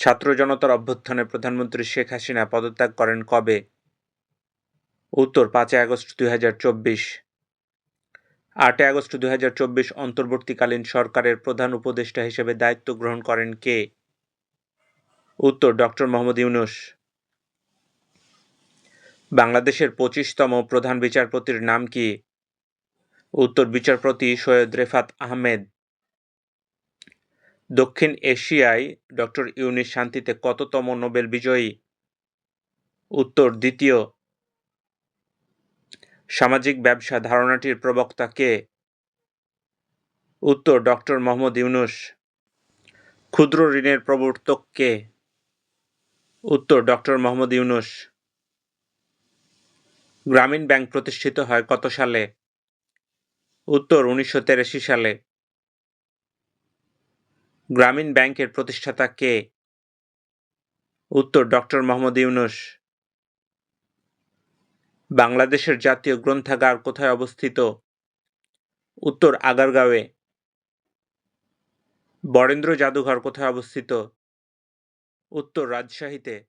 ছাত্র জনতার অভ্যুত্থানে প্রধানমন্ত্রী শেখ হাসিনা পদত্যাগ করেন কবে? উত্তর, পাঁচই আগস্ট দুই হাজার চব্বিশ। আটই আগস্ট দুই হাজার চব্বিশ অন্তর্বর্তীকালীন সরকারের প্রধান উপদেষ্টা হিসেবে দায়িত্ব গ্রহণ করেন কে? উত্তর ডক্টর মোহাম্মদ ইউনুস। বাংলাদেশের পঁচিশতম প্রধান বিচারপতির নাম কি? উত্তর, বিচারপতি সৈয়দ রেফাত আহমেদ। দক্ষিণ এশিয়ায় ডক্টর ইউনিস শান্তিতে কততম নোবেল বিজয়ী? উত্তর, দ্বিতীয়। সামাজিক ব্যবসা ধারণাটির প্রবক্তা কে? উত্তর ডক্টর মোহাম্মদ ইউনুস। ক্ষুদ্র ঋণের প্রবর্তক কে? উত্তর ডক্টর মোহাম্মদ ইউনুস। গ্রামীণ ব্যাংক প্রতিষ্ঠিত হয় কত সালে? উত্তর, উনিশশো সালে। গ্রামীণ ব্যাংকের প্রতিষ্ঠাতা কে? উত্তর ডক্টর মোহাম্মদ ইউনুস। বাংলাদেশের জাতীয় গ্রন্থাগার কোথায় অবস্থিত? উত্তর, আগারগাঁওয়ে। বরেন্দ্র জাদুঘর কোথায় অবস্থিত? উত্তর, রাজশাহীতে।